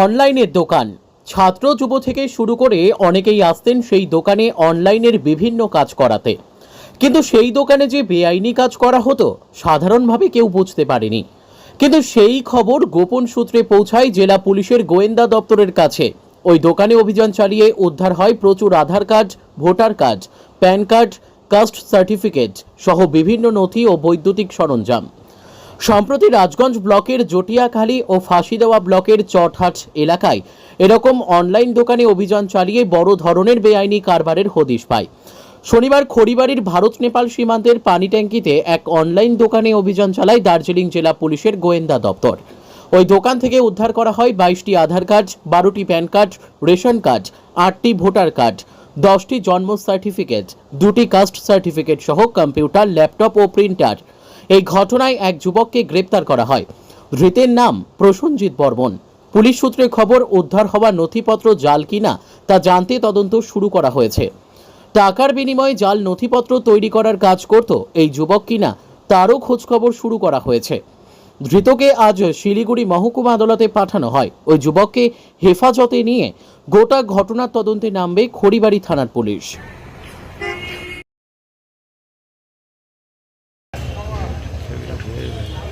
অনলাইনের দোকান। ছাত্র যুব থেকে শুরু করে অনেকেই আসতেন সেই দোকানে অনলাইনের বিভিন্ন কাজ করাতে। কিন্তু সেই দোকানে যে বেআইনি কাজ করা হতো, সাধারণভাবে কেউ বুঝতে পারেনি। কিন্তু সেই খবর গোপন সূত্রে পৌঁছায় জেলা পুলিশের গোয়েন্দা দপ্তরের কাছে। ওই দোকানে অভিযান চালিয়ে উদ্ধার হয় প্রচুর Aadhaar card, voter card, PAN card, caste certificate সহ বিভিন্ন নথি ও বৈদ্যুতিক সরঞ্জাম। সম্প্রতি রাজগঞ্জ ব্লকের জটিয়াখালী ও ফাঁসিদেওয়া ব্লকের চটহাট এলাকায় এরকম অনলাইন দোকানে অভিযান চালিয়ে বড় ধরনের বেআইনি কারবারের হদিশ পায়। শনিবার খড়িবাড়ির ভারত নেপাল সীমান্তের পানি ট্যাঙ্কিতে এক অনলাইন দোকানে অভিযান চালায় দার্জিলিং জেলা পুলিশের গোয়েন্দা দপ্তর। ওই দোকান থেকে উদ্ধার করা হয় বাইশটি আধার কার্ড, বারোটি প্যান কার্ড, রেশন কার্ড, আটটি ভোটার কার্ড, দশটি জন্ম সার্টিফিকেট, দুটি কাস্ট সার্টিফিকেট সহ কম্পিউটার, ল্যাপটপ ও প্রিন্টার। এই ঘটনায় এক যুবককে গ্রেপ্তার করা হয়। ধৃতের নাম প্রসঞ্জিৎ বর্মন। পুলিশ সূত্রে খবর, উদ্ধার হওয়া নথিপত্র জাল কিনা তা জানতে তদন্ত শুরু করা হয়েছে। টাকার বিনিময়ে জাল নথিপত্র তৈরি করার কাজ করত এই যুবক কিনা তারও খোঁজখবর শুরু করা হয়েছে। ধৃতকে আজ শিলিগুড়ি মহকুমা আদালতে পাঠানো হয়। ওই যুবককে হেফাজতে নিয়ে গোটা ঘটনার তদন্তে নামবে খড়িবাড়ি থানার পুলিশ। Amen.